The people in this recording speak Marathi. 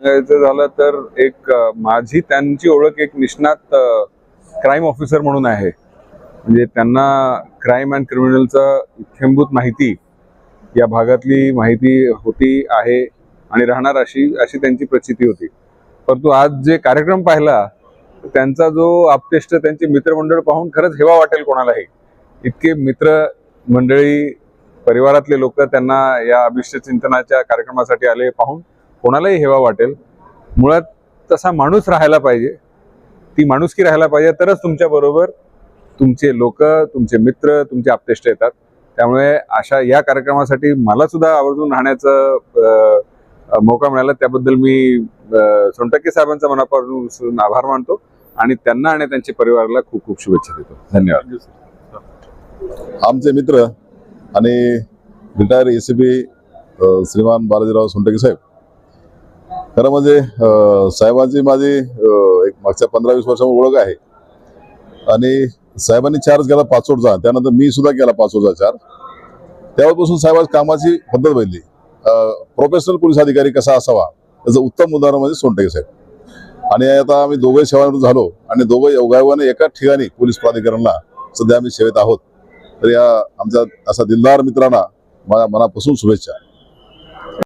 सांगायचं झालं तर एक माझी त्यांची ओळख एक निष्णात क्राईम ऑफिसर म्हणून आहे. म्हणजे त्यांना क्राईम अँड क्रिमिनलचं इत्थंभूत माहिती या भागातली माहिती होती आहे आणि राहणार अशी अशी त्यांची प्रचिती होती. परंतु आज जे कार्यक्रम पाहिला त्यांचा जो आपतेष्ट त्यांचे मित्रमंडळ पाहून खरंच हेवा वाटेल कोणालाही. इतके मित्र मंडळी परिवारातले लोक त्यांना या अभिष्ट चिंतनाच्या कार्यक्रमासाठी आले पाहून कोणालाही हेवा वाटेल. मुळात तसा माणूस राहायला पाहिजे. ती माणुसकी राहायला पाहिजे. तरच तुमच्याबरोबर तुमचे लोक तुमचे मित्र तुमचे आपतेष्ट येतात. त्यामुळे अशा या कार्यक्रमासाठी मला सुद्धा आवर्जून राहण्याचं मौका मिळाला. त्याबद्दल मी सोनटक्के साहेबांचा मनापासून आभार मानतो आणि त्यांना आणि त्यांच्या परिवाराला खूप खूप शुभेच्छा देतो. धन्यवाद. आमचे मित्र आणि रिटायर ए सी बी श्रीमान बालाजीराव सोनटके साहेब खरं म्हणजे साहेबांची माझी एक मागच्या पंधरा वीस वर्षांवर ओळख आहे. आणि साहेबांनी चार्ज केला पाचोडचा त्यानंतर मी सुद्धा केला पाचोडचा चार्ज. त्यावेळेपासून साहेबांची कामाची पद्धत बदली. प्रोफेशनल पोलीस अधिकारी कसा असावा त्याचं उत्तम उदाहरण म्हणजे सोनटके साहेब. आणि आता आम्ही दोघे सेवांवर झालो आणि दोघे योगायोगाने एकाच ठिकाणी पोलीस प्राधिकरणला सध्या आम्ही सेवेत आहोत. तर या आमच्या असा दिलदार मित्रांना माझ्या मनापासून शुभेच्छा.